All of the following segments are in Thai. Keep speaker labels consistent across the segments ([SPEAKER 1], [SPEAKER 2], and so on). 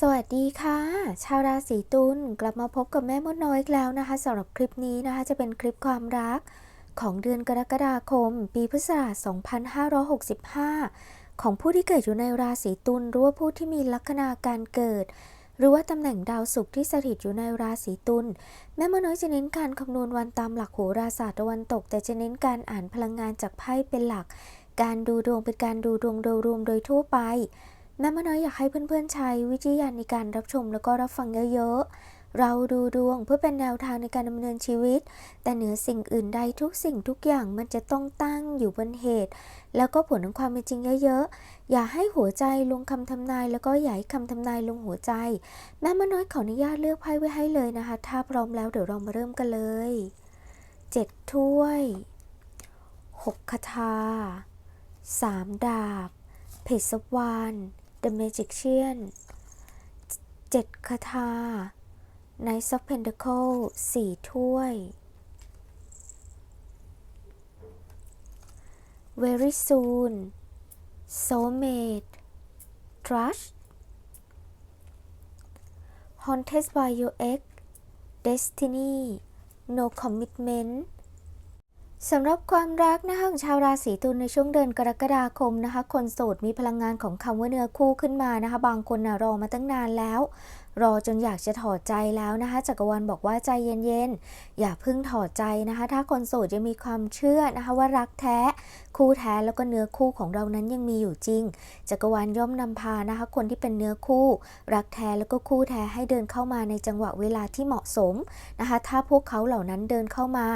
[SPEAKER 1] สวัสดีค่ะ ชาวราศีตุลกลับมาพบกับแม่มดน้อยอีกแล้วนะคะสำหรับคลิปนี้นะคะจะเป็นคลิปความรักของเดือนกรกฎาคม ปีพุทธศักราช 2565 ของผู้ที่เกิดอยู่ในราศีตุลหรือว่าผู้ที่มีลัคนาการเกิด หรือว่าตำแหน่งดาวศุกร์ที่สถิตอยู่ในราศีตุลแม่มดน้อยจะเน้นการคำนวณวันตามหลักโหราศาสตร์ตะวันตก แต่จะเน้นการอ่านพลังงานจากไพ่เป็นหลัก การดูดวงเป็นการดูดวงโดยรวมโดยทั่วไป แม่มะน้อยอยากให้เพื่อนๆใช้วิจารณญาณในการรับชมแล้วก็รับฟังเยอะๆ เราดูดวงเพื่อเป็นแนวทางในการดำเนินชีวิต แต่เหนือสิ่งอื่นใดทุกสิ่งทุกอย่างมันจะต้องตั้งอยู่บนเหตุ แล้วก็ผลของความเป็นจริงเยอะๆ อย่าให้หัวใจลงคำทำนาย แล้วก็อย่าให้คำทำนายลงหัวใจ แม่มะน้อยขออนุญาตเลือกไพ่ไว้ให้เลยนะคะ ถ้าพร้อมแล้วเดี๋ยวเรามาเริ่มกันเลยเจ็ดถ้วยหกคาถาสามดาบเพชรวาน The Magician เจ็ดคาถา Knight of Pentacle สี่ถ้วย Very soon Soulmate Trust Haunted by your ex Destiny No commitment สำหรับความรักนะคะของชาวราศีตุลในช่วงเดือนกรกฎาคมนะคะ คนโสดมีพลังงานของคำว่าเนื้อคู่ขึ้นมานะคะ บางคนนะรอมาตั้งนานแล้ว รอจนอยากจะถอดใจแล้วนะคะจักรวาลบอกว่าใจเย็นๆ อย่าเพิ่งถอดใจนะคะ ถ้าคนโสดยังมีความเชื่อนะคะว่ารักแท้ คู่แท้แล้วก็เนื้อคู่ของเรานั้นยังมีอยู่จริง จักรวาลย่อมนำพานะคะ คนที่เป็นเนื้อคู่ รักแท้แล้วก็คู่แท้ให้เดินเข้ามาในจังหวะเวลาที่เหมาะสมนะคะ ถ้าพวกเขาเหล่านั้นเดินเข้ามา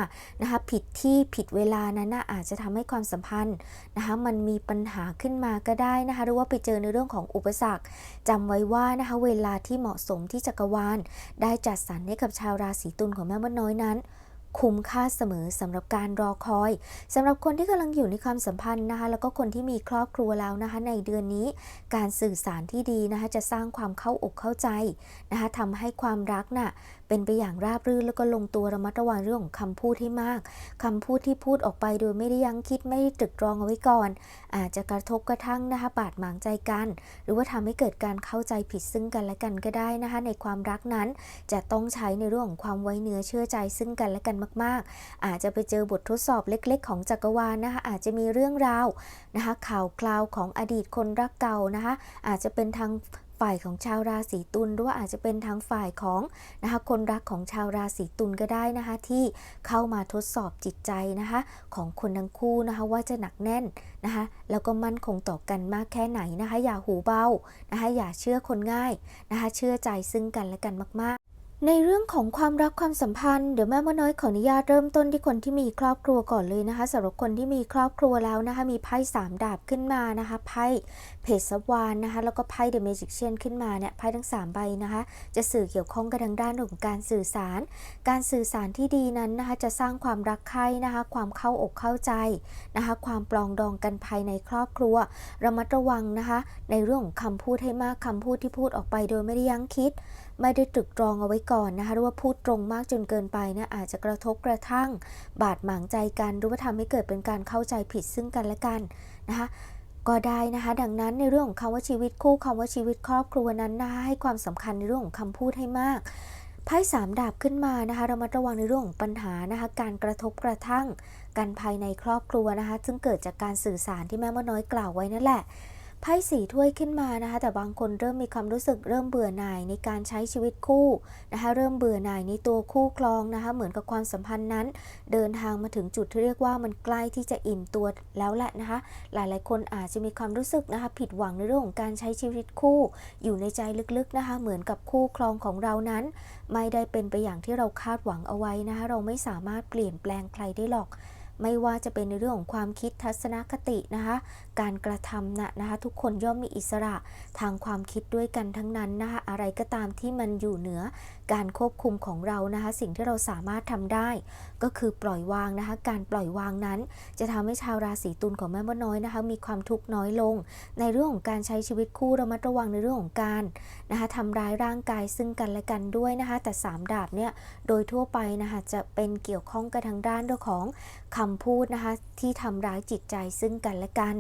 [SPEAKER 1] นะคะผิดที่ผิดเวลานั้นนะอาจจะทำให้ความสัมพันธ์นะคะมันมีปัญหาขึ้นมาก็ได้นะคะหรือว่าไปเจอในเรื่องของอุปสรรคจำไว้ว่านะคะเวลาที่เหมาะสมที่จักรวาล ได้จัดสรรให้กับชาวราศีตุลของแม่มดน้อยนั้น คุ้มค่าเสมอสำหรับการรอคอยสำหรับคนที่กำลังอยู่ในความสัมพันธ์นะคะ แล้วก็คนที่มีครอบครัวแล้วนะคะ ในเดือนนี้ การสื่อสารที่ดีนะคะจะสร้างความเข้าอกเข้าใจนะคะทำให้ความรักน่ะเป็นไปอย่างราบรื่นแล้วก็ลงตัวระมัดระวังเรื่องของคำพูดให้มากคำพูดที่พูดออกไปโดยไม่ได้ยั้งคิดไม่ได้ตรึกตรองเอาไว้ก่อน อาจจะกระทบกระทั่งนะคะบาดหมางใจกัน หรือว่าทำให้เกิดการเข้าใจผิดซึ่งกันและกันก็ได้นะคะ ในความรักนั้นจะต้องใช้ในเรื่องของความไว้เนื้อเชื่อใจซึ่งกันและกันมาก ๆ อาจจะไปเจอบททดสอบเล็ก ๆ ของจักรวาลนะคะอาจจะมีเรื่องราวนะคะข่าวคราวของอดีตคนรักเก่านะคะอาจจะเป็นทาง ฝ่ายของชาวราศีตุลหรือว่าอาจจะเป็นทางฝ่ายของนะคะคนรักของชาวราศีตุลก็ได้นะคะที่เข้ามาทดสอบจิตใจนะคะของคนทั้งคู่นะคะว่าจะหนักแน่นนะคะแล้วก็มั่นคงต่อกันมากแค่ไหนนะคะอย่าหูเบานะคะอย่าเชื่อคนง่ายนะคะเชื่อใจซึ่งกันและกันมากๆ ในเรื่องของความรักความสัมพันธ์เดี๋ยวแม่มดน้อยขออนุญาตเริ่มต้นที่คนที่มีครอบครัวก่อนเลยนะคะสำหรับคนที่มีครอบครัวแล้วนะคะ มีไพ่สามดาบขึ้นมานะคะไพ่เพชรวานนะคะแล้วก็ไพ่เดอะเมจิกเชียนขึ้นมาเนี่ยไพ่ทั้ง 3 ใบนะคะ จะสื่อเกี่ยวข้องกับทางด้านของการสื่อสาร การสื่อสารที่ดีนั้นนะคะ จะสร้างความรักใคร่นะคะ ความเข้าอกเข้าใจนะคะ ความปลองดองกันภายในครอบครัว ระมัดระวังนะคะ ในเรื่องของคำพูดให้มากคำพูดที่พูดออกไปโดยไม่ได้ยั้งคิด ไม่ได้ตรึกตรองเอาไว้ก่อนนะคะหรือว่าพูดตรงมากจนเกินไปเนี่ยอาจจะกระทบกระทั่ง บาดหมางใจกัน หรือว่าทำให้เกิดเป็นการเข้าใจผิดซึ่งกันและกันนะคะก็ได้นะคะ ดังนั้นในเรื่องของคำว่าชีวิตคู่คำว่าชีวิตครอบครัวนั้นนะคะให้ความสำคัญในเรื่องของคำพูดให้มากไพ่สามดาบขึ้นมานะคะเรามาระวังในเรื่องของปัญหานะคะการกระทบกระทั่งกันภายในครอบครัวนะคะ ซึ่งเกิดจากการสื่อสารที่แม่มดน้อยกล่าวไว้นั่นแหละ พ่สีถ้วยขึ้นมานะคะ แต่บางคนเริ่มมีความรู้สึกเริ่มเบื่อหน่ายในการใช้ชีวิตคู่นะคะ เริ่มเบื่อหน่ายในตัวคู่ครองนะคะ เหมือนกับความสัมพันธ์นั้น เดินทางมาถึงจุดที่เรียกว่ามันใกล้ที่จะอิ่มตัวแล้วแหละนะคะ หลายๆ คนอาจจะมีความรู้สึกนะคะ ผิดหวังในเรื่องของการใช้ชีวิตคู่ อยู่ในใจลึกๆนะคะ เหมือนกับคู่ครองของเรานั้น ไม่ได้เป็นไปอย่างที่เราคาดหวังเอาไว้นะคะ เราไม่สามารถเปลี่ยนแปลงใครได้หรอก ไม่ว่าจะเป็นในเรื่องของความคิดทัศนคตินะคะ การกระทำนะนะคะ ทุกคนย่อมมีอิสระทางความคิดด้วยกันทั้งนั้นนะคะ อะไรก็ตามที่มันอยู่เหนือการควบคุมของเรานะคะ สิ่งที่เราสามารถทำได้ ก็คือปล่อยวางนะคะ การปล่อยวางนั้น จะทำให้ชาวราศีตุลของแม่มดน้อยนะคะ มีความทุกข์น้อยลง ในเรื่องของการใช้ชีวิตคู่ระมัดระวังในเรื่องของการนะคะทำร้ายร่างกายซึ่งกันและกันด้วยนะคะ แต่สามดาบเนี่ยโดยทั่วไปนะคะจะเป็นเกี่ยวข้องกับทางด้านเรื่องของคำพูดนะคะที่ทำร้ายจิตใจซึ่งกันและกัน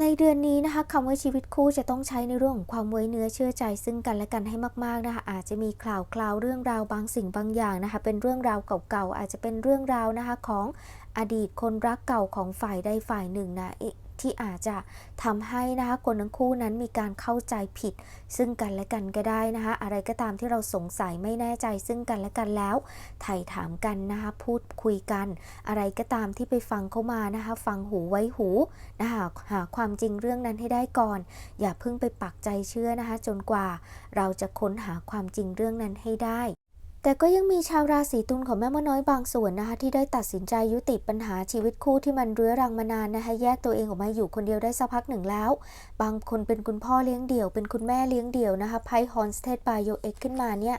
[SPEAKER 1] ในเดือนนี้นะคะคำว่าชีวิตคู่จะต้องใช้ในเรื่องของความไว้เนื้อเชื่อใจซึ่งกันและกันให้มากๆนะคะอาจจะมีข่าวคราวเรื่องราวบางสิ่งบางอย่างนะคะเป็นเรื่องราวเก่าๆอาจจะเป็นเรื่องราวนะคะของอดีตคนรักเก่าของฝ่ายใดฝ่ายหนึ่งนะเอ๊ะ ที่อาจจะทำให้นะคะคนทั้งคู่นั้นมีการเข้าใจผิด ซึ่งกันและกันก็ได้นะคะอะไรก็ตามที่เราสงสัยไม่แน่ใจซึ่งกันและกันแล้วไถ่ถามกันนะคะพูดคุยกัน อะไรก็ตามที่ไปฟังเข้ามานะคะฟังหูไว้หูนะคะหาความจริงเรื่องนั้นให้ได้ก่อน อย่าเพิ่งไปปักใจเชื่อนะคะจนกว่าเราจะค้นหาความจริงเรื่องนั้นให้ได้ แต่ก็ยังมีชาวราศีตุลของแม่มดน้อยบางส่วนนะคะ ที่ได้ตัดสินใจยุติปัญหาชีวิตคู่ที่มันเรื้อรังมานานนะคะ แยกตัวเองออกมาอยู่คนเดียวได้สักพักหนึ่งแล้ว บางคนเป็นคุณพ่อเลี้ยงเดี่ยว เป็นคุณแม่เลี้ยงเดี่ยวนะคะไพ่ฮอนสเตดบายโอเอ็กขึ้นมาเนี่ย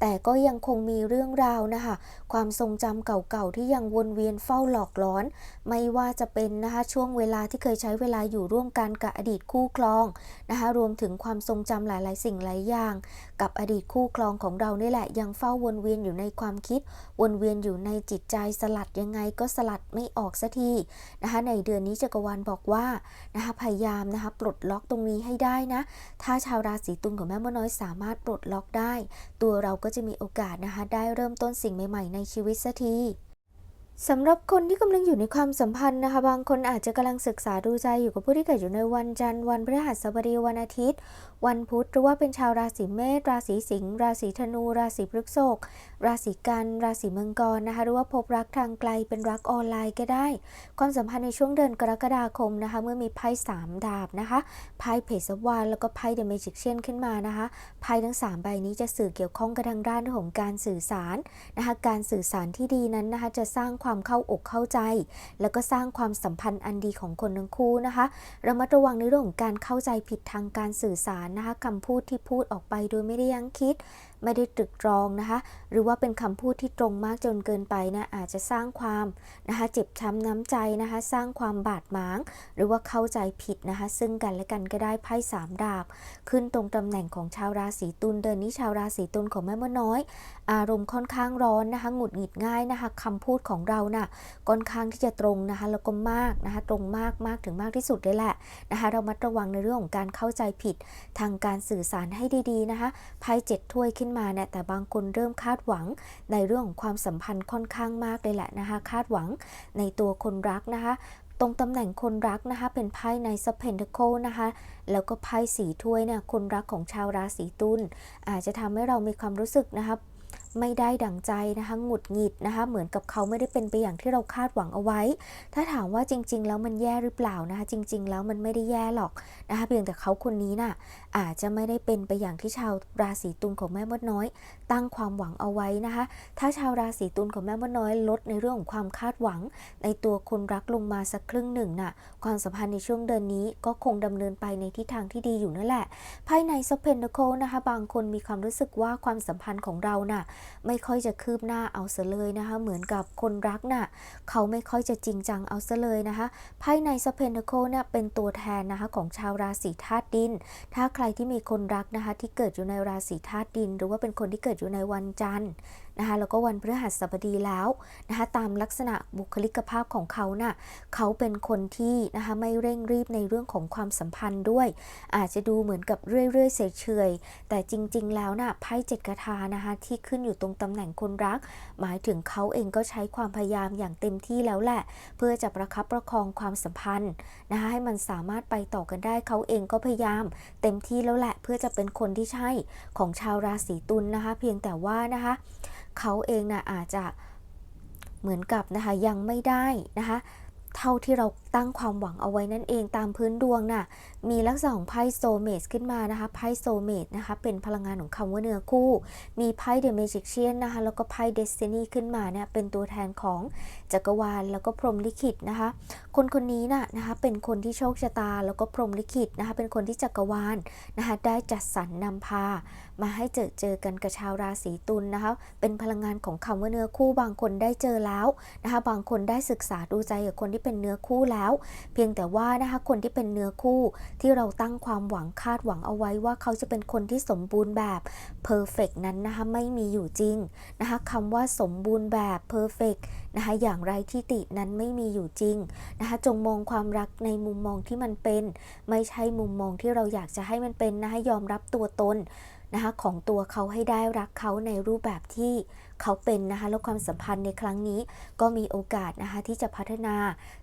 [SPEAKER 1] แต่ก็ยังคงมีเรื่องราวนะคะ ความทรงจำเก่าๆ ที่ยังวนเวียนเฝ้าหลอกหลอน ไม่ว่าจะเป็นนะคะช่วงเวลาที่เคยใช้เวลาอยู่ร่วมกันกับอดีตคู่ครองนะคะรวมถึงความทรงจำหลายๆ สิ่งหลายอย่าง กับอดีตคู่ครองของเรานี่แหละ ยังเฝ้าวนเวียนอยู่ในความคิด วนเวียนอยู่ในจิตใจสลัดยังไงก็สลัดไม่ออกสักทีนะคะในเดือนนี้จักรวาลบอกว่านะคะพยายามนะคะปลดล็อกตรงนี้ให้ได้นะ ถ้าชาวราศีตุลของแม่มดน้อยสามารถปลดล็อกได้ ตัวเราก็็จะมีโอกาสนะคะ ได้เริ่มต้นสิ่งใหม่ ๆ ในชีวิตสักทีสำหรับคนที่กำลังอยู่ในความสัมพันธ์นะคะ บางคนอาจจะกำลังศึกษาดูใจอยู่กับผู้ที่เกิดอยู่ในวันจันทร์วันพฤหัสบดีวันอาทิตย์วันพุธหรือว่าเป็นชาวราศีเมษราศีสิงห์ราศีธนู ราศีพฤษภราศีกันราศีมังกรนะคะหรือว่าพบรักทางไกลเป็นรักออนไลน์ก็ได้ ความสัมพันธ์ในช่วงเดือนกรกฎาคมนะคะเมื่อมีไพ่สามดาบนะคะไพ่เพศวานแล้วก็ไพ่เดอะเมจิกเชียนขึ้นมานะคะไพ่ทั้งสามใบนี้จะสื่อเกี่ยวข้องกับทางด้านของการสื่อสารนะคะการสื่อสารที่ดีนั้นนะคะจะสร้างความเข้าอกเข้าใจ แล้วก็สร้างความสัมพันธ์อันดีของคนทั้งคู่นะคะระมัดระวังในเรื่องของการเข้าใจผิดทางการสื่อสารนะคะคำพูดที่พูดออกไปโดยไม่ได้ยั้งคิดไม่ได้ตรึกตรองนะคะ หรือว่าเป็นคำพูดที่ตรงมากจนเกินไปนะอาจจะสร้างความนะคะเจ็บช้ำน้ำใจนะคะ สร้างความบาดหมาง หรือว่าเข้าใจผิดนะคะ ซึ่งกันและกันก็ได้ไพ่สามดาบ ขึ้นตรงตำแหน่งของชาวราศีตุลเดือนนี้ชาวราศีตุลของแม่มดน้อย อารมณ์ค่อนข้างร้อนนะคะหงุดหงิดง่ายนะคะคำพูดของเราน่ะค่อนข้างที่จะตรงนะคะแล้วก็มากนะคะตรงมากมากถึงมากที่สุดเลยแหละนะคะเรามัดระวังในเรื่องของการเข้าใจผิดทางการสื่อสารให้ดีๆนะคะไพ่เจ็ดถ้วยขึ้นมาเนี่ยแต่บางคนเริ่มคาดหวังในเรื่องของความสัมพันธ์ค่อนข้างมากเลยแหละนะคะ คาดหวังในตัวคนรักนะคะ ตรงตำแหน่งคนรักนะคะ เป็นไพ่ในซับเพนเทโคนะคะ แล้วก็ไพ่สีถ้วยเนี่ยคนรักของชาวราศีตุลอาจจะทำให้เรามีความรู้สึกนะคะ ไม่ได้ดั่งใจนะคะหงุดหงิดนะคะ เหมือนกับเขาไม่ได้เป็นไปอย่างที่เราคาดหวังเอาไว้ ถ้าถามว่าจริง ๆ แล้วมันแย่หรือเปล่านะคะ จริง ๆ แล้วมันไม่ได้แย่หรอกนะคะ เพียงแต่เขาคนนี้น่ะอาจจะไม่ได้เป็นไปอย่างที่ชาวราศีตุลของแม่มดน้อยตั้งความหวังเอาไว้นะคะ ถ้าชาวราศีตุลของแม่มดน้อยลดในเรื่องของความคาดหวัง ในตัวคนรักลงมาสักครึ่งหนึ่งน่ะ ความสัมพันธ์ในช่วงเดือนนี้ก็คงดำเนินไปในทิศทางที่ดีอยู่นั่นแหละ ภายในซับเพนโคนะคะ บางคนมีความรู้สึกว่าความสัมพันธ์ของเราน่ะ ไม่ค่อยจะคืบหน้าเอาซะเลยนะคะ เหมือนกับคนรักน่ะ เขาไม่ค่อยจะจริงจังเอาซะเลยนะคะไพ่ในซับเพนโคเนี่ยเป็นตัวแทนนะคะของชาวราศีธาตุดิน ถ้าใครที่มีคนรักนะคะที่เกิดอยู่ในราศีธาตุดิน หรือว่าเป็นคนที่เกิดอยู่ในวันจันทร์ นะคะแล้วก็วันพฤหัสบดีแล้วนะคะตามลักษณะบุคลิกภาพของเขาน่ะเขาเป็นคนที่นะคะไม่เร่งรีบในเรื่องของความสัมพันธ์ด้วย อาจจะดูเหมือนกับเรื่อยๆเฉยๆแต่จริง ๆ แล้วน่ะไพ่เจ็ดกระทานะคะที่ขึ้นอยู่ตรงตำแหน่งคนรัก หมายถึงเขาเองก็ใช้ความพยายามอย่างเต็มที่แล้วแหละ เพื่อจะประคับประคองความสัมพันธ์นะคะให้มันสามารถไปต่อกันได้เขาเองก็พยายาม เต็มที่แล้วแหละเพื่อจะเป็นคนที่ใช่ของชาวราศีตุลนนะคะ เพียงแต่ว่านะคะ เขาเองนะอาจจะเหมือนกับนะคะยังไม่ได้นะคะเท่าที่เรา ตั้งความหวังเอาไว้นั่นเองตามพื้นดวงน่ะมีลักษณะของไพ่โซเมตขึ้นมานะคะไพ่โซเมตนะคะเป็นพลังงานของคำว่าเนื้อคู่ มีไพ่เดอะเมจิกเชียนนะคะแล้วก็ไพ่เดสตินีขึ้นมาเนี่ยเป็นตัวแทนของจักรวาลแล้วก็พรหมลิขิตนะคะคนคนนี้น่ะนะคะเป็นคนที่โชคชะตา แล้วก็พรหมลิขิตนะคะเป็นคนที่จักรวาลนะคะได้จัดสรรนำพา มาให้เจอเจอกันกับชาวราศีตุลนะคะเป็นพลังงานของคำว่าเนื้อคู่บางคนได้เจอแล้วนะคะบางคนได้ศึกษาดูใจกับคนที่เป็นเนื้อคู่แล้วเพียงแต่ว่านะคะคนที่เป็นเนื้อคู่ที่เราตั้งความหวังคาดหวังเอาไว้ว่าเขาจะเป็นคนที่สมบูรณ์แบบเพอร์เฟกนั้นนะคะไม่มีอยู่จริงนะคะคำว่าสมบูรณ์แบบเพอร์เฟกนะคะอย่างไรที่ตินั้นไม่มีอยู่จริงนะคะจงมองความรักในมุมมองที่มันเป็น ไม่ใช่มุมมองที่เราอยากจะให้มันเป็นนะคะยอมรับตัวตน นะคะของตัวเขาให้ได้รักเขาในรูปแบบที่เขาเป็นนะคะแล้วความสัมพันธ์ในครั้งนี้ ก็มีโอกาสนะคะที่จะพัฒนา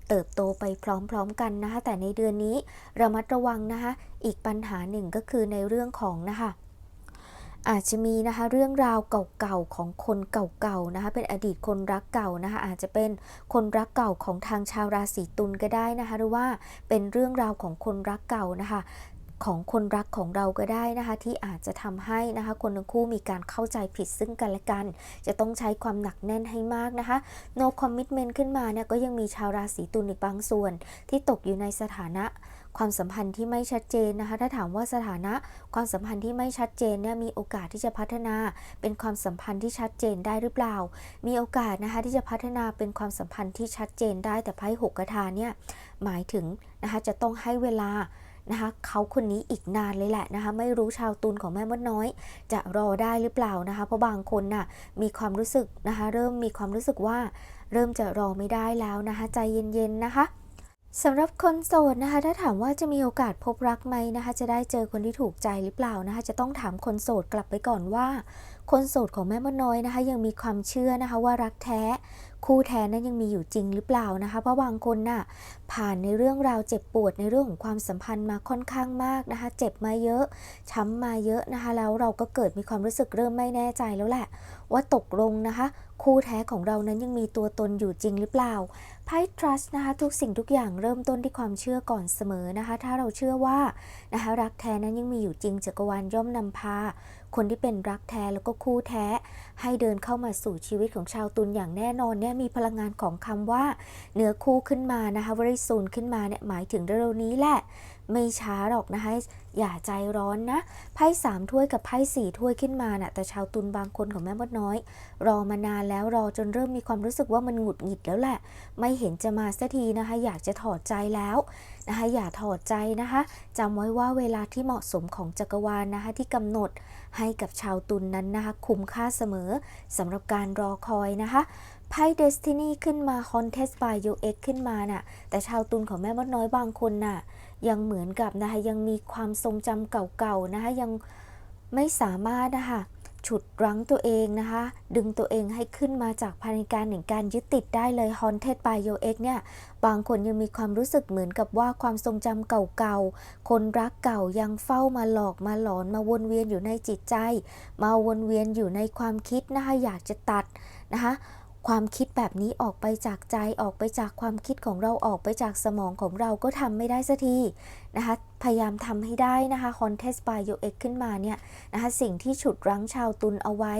[SPEAKER 1] เติบโตไปพร้อมๆกันนะคะแต่ในเดือนนี้ระมัดระวังนะคะอีกปัญหาหนึ่งก็คือในเรื่องของนะคะอาจจะมีนะคะเรื่องราวเก่าๆของคนเก่าๆนะคะเป็นอดีตคนรักเก่านะคะอาจจะเป็นคนรักเก่าของทางชาวราศีตุลก็ได้นะคะหรือว่าเป็นเรื่องราวของคนรักเก่านะคะ ของคนรักของเราก็ได้นะคะที่อาจจะทำให้นะคะคนทั้งคู่มีการเข้าใจผิดซึ่งกันและกัน จะต้องใช้ความหนักแน่นให้มากนะคะ no commitment ขึ้นมาเนี่ยก็ยังมีชาวราศีตุลอีกบางส่วน ที่ตกอยู่ในสถานะความสัมพันธ์ที่ไม่ชัดเจนนะคะ ถ้าถามว่าสถานะความสัมพันธ์ที่ไม่ชัดเจนเนี่ยมีโอกาสที่จะพัฒนาเป็นความสัมพันธ์ที่ชัดเจนได้หรือเปล่า มีโอกาสนะคะที่จะพัฒนาเป็นความสัมพันธ์ที่ชัดเจนได้แต่ไพ่หกกระทาเนี่ยหมายถึงนะคะจะต้องให้เวลา นะคะเขาคนนี้อีกนานเลยแหละนะคะไม่รู้ชาวตุลของแม่มดน้อย จะรอได้หรือเปล่านะคะเพราะบางคนน่ะมีความรู้สึกนะคะเริ่มมีความรู้สึกว่าเริ่มจะรอไม่ได้แล้วนะคะใจเย็นๆนะคะสำหรับคนโสดนะคะ ถ้าถามว่าจะมีโอกาสพบรักไหมนะคะ จะได้เจอคนที่ถูกใจหรือเปล่านะคะ จะต้องถามคนโสดกลับไปก่อนว่า คนโสดของแม่มดน้อยนะคะ ยังมีความเชื่อนะคะว่ารักแท้ คู่แท้นั้นยังมีอยู่จริงหรือเปล่านะคะ เพราะบางคนน่ะผ่านในเรื่องราวเจ็บปวดในเรื่องของความสัมพันธ์มาค่อนข้างมากนะคะ เจ็บมาเยอะ ช้ำมาเยอะนะคะ แล้วเราก็เกิดมีความรู้สึกเริ่มไม่แน่ใจแล้วแหละ ว่าตกลงนะคะ คู่แท้ของเรานั้นยังมีตัวตนอยู่จริงหรือเปล่าไพ่ trust นะคะ ทุกสิ่งทุกอย่างเริ่มต้นที่ความเชื่อก่อนเสมอนะคะ ถ้าเราเชื่อว่านะคะรักแท้นั้นยังมีอยู่จริงจักรวาลย่อมนำพา คนที่เป็นรักแท้แล้วก็คู่แท้ ให้เดินเข้ามาสู่ชีวิตของชาวตุลอย่างแน่นอนเนี่ยมีพลังงานของคำว่าเนื้อคู่ขึ้นมานะคะวริซูนขึ้นมาเนี่ยหมายถึงเร็วนี้แหละ ไม่ช้าหรอกนะคะอย่าใจร้อนนะ ไพ่สามถ้วยกับไพ่สี่ถ้วยขึ้นมาน่ะ แต่ชาวตุลบางคนของแม่มดน้อย รอมานานแล้วรอจนเริ่มมีความรู้สึกว่ามันหงุดหงิดแล้วแหละ ไม่เห็นจะมาสักทีนะคะ อยากจะถอดใจแล้วนะคะอย่าถอดใจนะคะจำไว้ว่าเวลาที่เหมาะสมของจักรวาลนะคะที่กำหนดให้กับชาวตุลนนั้นนะคะคุ้มค่าเสมอสำหรับการรอคอยนะคะไพ่ Destiny ขึ้นมา Contest by UX ขึ้นมาน่ะแต่ชาวตุลของแม่มดน้อยบางคนน่ะ ยังเหมือนกับนะคะยังมีความทรงจำเก่าๆนะคะยังไม่สามารถนะคะฉุดรั้งตัวเองนะคะ ดึงตัวเองให้ขึ้นมาจากภายในการแห่งการยึดติดได้เลย Haunted by Your Ex เนี่ย บางคนยังมีความรู้สึกเหมือนกับว่าความทรงจำเก่าๆ คนรักเก่ายังเฝ้ามาหลอกมาหลอนมาวนเวียนอยู่ในจิตใจ มาวนเวียนอยู่ในความคิดนะคะอยากจะตัดนะคะ ความคิดแบบนี้ออกไปจากใจออกไปจากความคิดของเราออกไปจากสมองของเราก็ทำไม่ได้สักทีนะคะพยายามทำให้ได้นะคะ Contest by Your Ex ขึ้นมาเนี่ยนะคะสิ่งที่ฉุดรั้งชาวตุลเอาไว้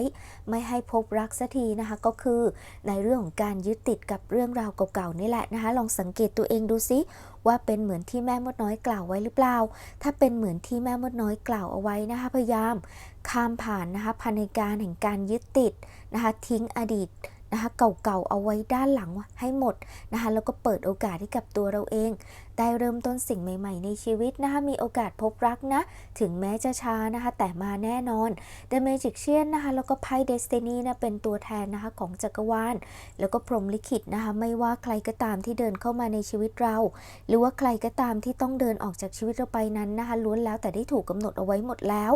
[SPEAKER 1] ไม่ให้พบรักสักทีนะคะก็คือในเรื่องของการยึดติดกับเรื่องราวเก่าๆนี่แหละนะคะลองสังเกตตัวเองดูซิว่าเป็นเหมือนที่แม่มดน้อยกล่าวไว้หรือเปล่า ถ้าเป็นเหมือนที่แม่มดน้อยกล่าวเอาไว้นะคะพยายามข้ามผ่านนะคะภายในการแห่งการยึดติดนะคะทิ้งอดีต นะคะเก่าๆเอาไว้ด้านหลังให้หมดนะคะแล้วก็เปิดโอกาสให้กับตัวเราเอง ได้เริ่มต้นสิ่งใหม่ ๆ ในชีวิตนะคะ มีโอกาสพบรักนะ ถึงแม้จะช้านะคะ แต่มาแน่นอน The Magician นะคะ แล้วก็ไพ่ Destiny นะเป็นตัวแทนนะคะของจักรวาล แล้วก็พรหมลิขิตนะคะ ไม่ว่าใครก็ตามที่เดินเข้ามาในชีวิตเรา หรือว่าใครก็ตามที่ต้องเดินออกจากชีวิตเราไปนั้นนะคะ ล้วนแล้วแต่ได้ถูกกำหนดเอาไว้หมดแล้ว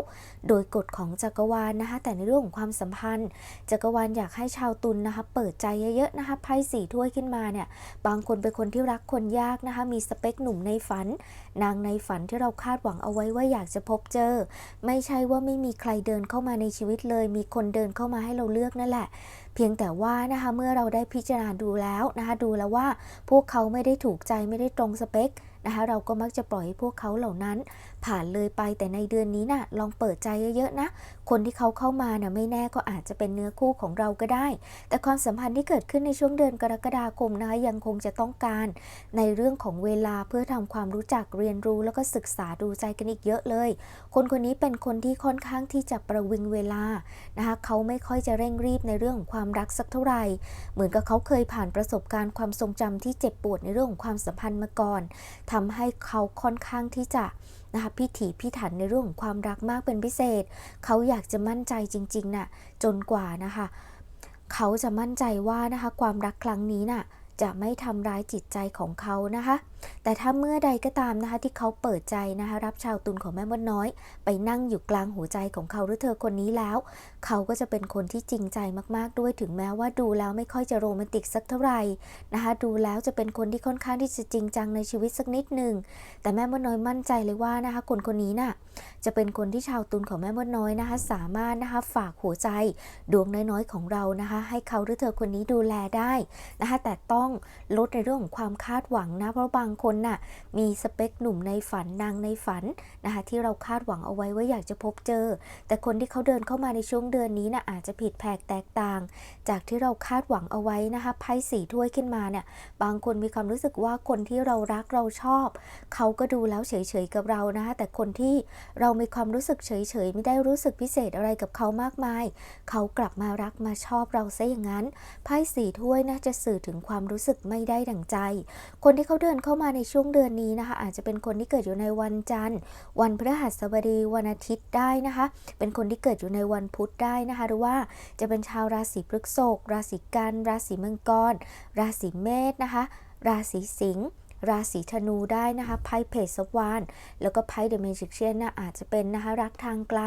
[SPEAKER 1] โดยกฎของจักรวาลนะคะ แต่ในเรื่องของความสัมพันธ์ จักรวาลอยากให้ชาวตุลนนะคะ เปิดใจเยอะๆนะคะ ไพ่สี่ถ้วยขึ้นมาเนี่ย บางคนเป็นคนที่รักคนยากนะคะ มีสเปคหนุ่มในฝัน นางในฝันที่เราคาดหวังเอาไว้ว่าอยากจะพบเจอ ไม่ใช่ว่าไม่มีใครเดินเข้ามาในชีวิตเลย มีคนเดินเข้ามาให้เราเลือกนั่นแหละ เพียงแต่ว่านะคะเมื่อเราได้พิจารณาดูแล้วนะคะดูแล้วว่า พวกเขาไม่ได้ถูกใจไม่ได้ตรงสเปคนะคะเราก็มักจะปล่อยให้พวกเขาเหล่านั้น ผ่านเลยไปแต่ในเดือนนี้น่ะลองเปิดใจเยอะๆนะ คนที่เขาเข้ามาน่ะไม่แน่ก็อาจจะเป็นเนื้อคู่ของเราก็ได้ แต่ความสัมพันธ์ที่เกิดขึ้นในช่วงเดือนกรกฎาคมนะคะยังคงจะต้องการ ในเรื่องของเวลาเพื่อทำความรู้จักเรียนรู้แล้วก็ศึกษาดูใจกันอีกเยอะเลย คนคนนี้เป็นคนที่ค่อนข้างที่จะประวิงเวลานะคะเขาไม่ค่อยจะเร่งรีบในเรื่องของความรักสักเท่าไหร่เหมือนกับเขาเคยผ่านประสบการณ์ความทรงจำที่เจ็บปวดในเรื่องของความสัมพันธ์มาก่อนทำให้เขาค่อนข้างที่จะนะคะพิถีพิถันในเรื่องของความรักมากเป็นพิเศษ เขาอยากจะมั่นใจจริงๆน่ะจนกว่านะคะ เขาจะมั่นใจว่านะคะความรักครั้งนี้น่ะจะไม่ทำร้ายจิตใจของเขานะคะแต่ถ้าเมื่อใดก็ตามนะคะที่เขาเปิดใจนะคะรับชาวตุลของแม่มดน้อย ไปนั่งอยู่กลางหัวใจของเขาหรือเธอคนนี้แล้ว เขาก็จะเป็นคนที่จริงใจมากๆด้วยถึงแม้ว่าดูแล้วไม่ค่อยจะโรแมนติกสักเท่าไหร่นะคะดูแล้วจะเป็นคนที่ค่อนข้างที่จะจริงจังในชีวิตสักนิดหนึ่งแต่แม่มดน้อยมั่นใจเลยว่านะคะคนคนนี้น่ะจะเป็นคนที่ชาวตุลของแม่มดน้อยนะคะ สามารถนะคะฝากหัวใจดวงน้อยๆของเรานะคะ ให้เขาหรือเธอคนนี้ดูแลได้นะคะแต่ต้องลดในเรื่องของความคาดหวังนะเพราะบางางคนน่ะมีสเปคหนุ่มในฝันนางในฝันนะคะที่เราคาดหวังเอาไว้ว่าอยากจะพบเจอ แต่คนที่เขาเดินเข้ามาในช่วงเดือนนี้น่ะอาจจะผิดแผกแตกต่าง จากที่เราคาดหวังเอาไว้นะคะไพ่สีถ้วยขึ้นมาเนี่ยบางคนมีความรู้สึกว่าคนที่เรารักเราชอบ เขาก็ดูแล้วเฉยๆกับเรานะคะแต่คนที่เรามีความรู้สึกเฉยๆไม่ได้รู้สึกพิเศษอะไรกับเขามากมาย เขากลับมารักมาชอบเราซะอย่างนั้นไพ่สีถ้วยน่าจะสื่อถึงความรู้สึกไม่ได้ดั่งใจ คนที่เขาเดินเข้ามาในช่วงเดือนนี้นะคะ อาจจะเป็นคนที่เกิดอยู่ในวันจันทร์ วันพฤหัสบดีวันอาทิตย์ได้นะคะ เป็นคนที่เกิดอยู่ในวันพุธได้นะคะ หรือว่าจะเป็นชาวราศีพฤษภราศีกัน ราศีมังกร ราศีเมษนะคะ ราศีสิงห์ ราศีธนูได้นะคะไพ่เพจสวานแล้วก็ไพ่เดอะเมจิกเชียนนะอาจจะเป็นนะคะรักทางไกล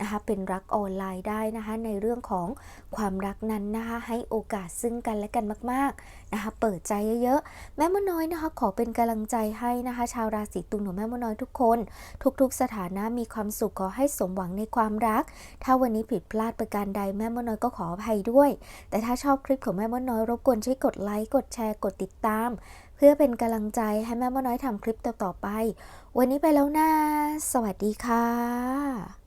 [SPEAKER 1] นะคะเป็นรักออนไลน์ได้นะคะในเรื่องของความรักนั้นนะคะให้โอกาสซึ่งกันและกันมากๆนะคะเปิดใจเยอะๆแม่มดน้อยนะคะขอเป็นกำลังใจให้นะคะชาวราศีตุลของแม่มดน้อยทุกคน ทุกๆ สถานะมีความสุขขอให้สมหวังในความรัก ถ้าวันนี้ผิดพลาดประการใดแม่มดน้อยก็ขออภัยด้วย แต่ถ้าชอบคลิปของแม่มดน้อยรบกวนช่วยกดไลค์กดแชร์กดติดตาม เพื่อเป็นกำลังใจให้แม่มดน้อยทำคลิปต่อๆไป วันนี้ไปแล้วนะ สวัสดีค่ะ